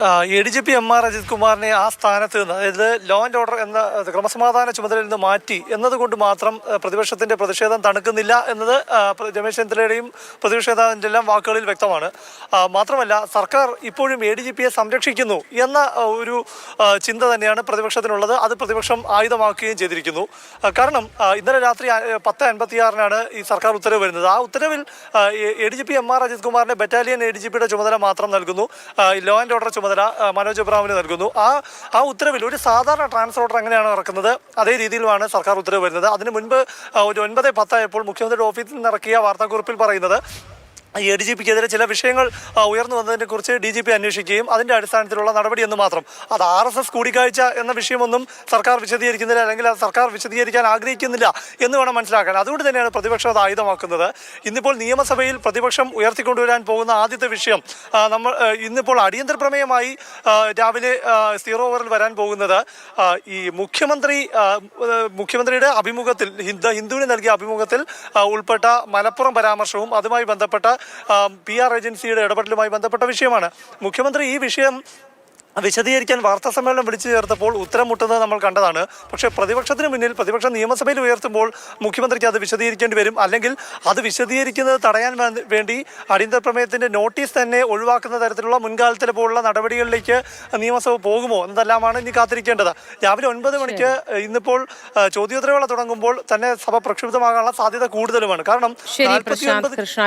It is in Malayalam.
A D G P M R Ajith കുമാറിനെ ആ സ്ഥാനത്ത് നിന്ന് അതായത് ലോ ആൻഡ് ഓർഡർ എന്ന ക്രമസമാധാന ചുമതലയിൽ നിന്ന് മാറ്റി എന്നതുകൊണ്ട് മാത്രം പ്രതിപക്ഷത്തിന്റെ പ്രതിഷേധം തണുക്കുന്നില്ല എന്നത് രമേശ് ചെന്നിത്തലയുടെയും പ്രതിപക്ഷ നേതാവിന്റെ എല്ലാം വാക്കുകളിൽ വ്യക്തമാണ്. മാത്രമല്ല സർക്കാർ ഇപ്പോഴും എ ഡി ജി പിയെ സംരക്ഷിക്കുന്നു എന്ന ഒരു ചിന്ത തന്നെയാണ് പ്രതിപക്ഷത്തിനുള്ളത്. അത് പ്രതിപക്ഷം ആയുധമാക്കുകയും ചെയ്തിരിക്കുന്നു. കാരണം ഇന്നലെ രാത്രി പത്ത് അൻപത്തിയാറിനാണ് ഈ സർക്കാർ ഉത്തരവ് വരുന്നത്. ആ ഉത്തരവിൽ A D G P M R Ajith കുമാറിന്റെ ബറ്റാലിയൻ എ ഡി ജി പിയുടെ ചുമതല മാത്രം നൽകുന്നു. ലോ ആൻഡ് ഓർഡർ ചുമതല ആ, മനോജ് എബ്രാമിന് നൽകുന്നു. ആ ആ ഉത്തരവിൽ ഒരു സാധാരണ ട്രാൻസ്ഫർ ഓർഡർ എങ്ങനെയാണ് ഇറക്കുന്നത് അതേ രീതിയിലുമാണ് സർക്കാർ ഉത്തരവ് വരുന്നത്. അതിന് മുൻപ് ഒരു ഒൻപത് പത്തായപ്പോൾ മുഖ്യമന്ത്രിയുടെ ഓഫീസിൽ നിന്ന് ഇറക്കിയ വാർത്താക്കുറിപ്പിൽ പറയുന്നത് എ ഡി ജി പിക്കെതിരെ ചില വിഷയങ്ങൾ ഉയർന്നു വന്നതിനെ കുറിച്ച് ഡി ജി പി അന്വേഷിക്കുകയും അതിന്റെ അടിസ്ഥാനത്തിലുള്ള നടപടി എന്ന് മാത്രം. അത് ആർ എസ് എസ് കൂടിക്കാഴ്ച എന്ന വിഷയമൊന്നും സർക്കാർ വിശദീകരിക്കുന്നില്ല അല്ലെങ്കിൽ അത് സർക്കാർ വിശദീകരിക്കാൻ ആഗ്രഹിക്കുന്നില്ല എന്ന് വേണം മനസ്സിലാക്കാൻ. അതുകൊണ്ട് തന്നെയാണ് പ്രതിപക്ഷം അത് ആയുധമാക്കുന്നത്. ഇന്നിപ്പോൾ നിയമസഭയിൽ പ്രതിപക്ഷം ഉയർത്തിക്കൊണ്ടുവരാൻ പോകുന്ന ആദ്യത്തെ വിഷയം നമ്മൾ ഇന്നിപ്പോൾ അടിയന്തര പ്രമേയമായി രാവിലെ സീറോ ഓവറിൽ വരാൻ പോകുന്നത് ഈ മുഖ്യമന്ത്രി മുഖ്യമന്ത്രിയുടെ അഭിമുഖത്തിൽ ഹിന്ദു ഹിന്ദുവിന് നൽകിയ അഭിമുഖത്തിൽ ഉൾപ്പെട്ട മലപ്പുറം പരാമർശവും അതുമായി ബന്ധപ്പെട്ട പി ആർ ഏജൻസിയുടെ ഇടപെടലുമായി ബന്ധപ്പെട്ട വിഷയമാണ്. മുഖ്യമന്ത്രി ഈ വിഷയം വിശദീകരിക്കാൻ വാർത്താ സമ്മേളനം വിളിച്ചു ചേർത്തപ്പോൾ ഉത്തരം മുട്ടുന്നത് നമ്മൾ കണ്ടതാണ്. പക്ഷേ പ്രതിപക്ഷത്തിന് മുന്നിൽ പ്രതിപക്ഷം നിയമസഭയിൽ ഉയർത്തുമ്പോൾ മുഖ്യമന്ത്രിക്ക് അത് വിശദീകരിക്കേണ്ടി വരും. അല്ലെങ്കിൽ അത് വിശദീകരിക്കുന്നത് തടയാൻ വേണ്ടി അടിയന്തര പ്രമേയത്തിന്റെ നോട്ടീസ് തന്നെ ഒഴിവാക്കുന്ന തരത്തിലുള്ള മുൻകാലത്തിലെ പോലുള്ള നടപടികളിലേക്ക് നിയമസഭ പോകുമോ എന്നതെല്ലാമാണ് ഇനി കാത്തിരിക്കേണ്ടത്. രാവിലെ ഒൻപത് മണിക്ക് ഇന്നിപ്പോൾ ചോദ്യോത്തരവേള തുടങ്ങുമ്പോൾ തന്നെ സഭ പ്രക്ഷുബ്ധമാകാനുള്ള സാധ്യത കൂടുതലുമാണ്. കാരണം ശരി 49 പ്രശാന്ത് കൃഷ്ണ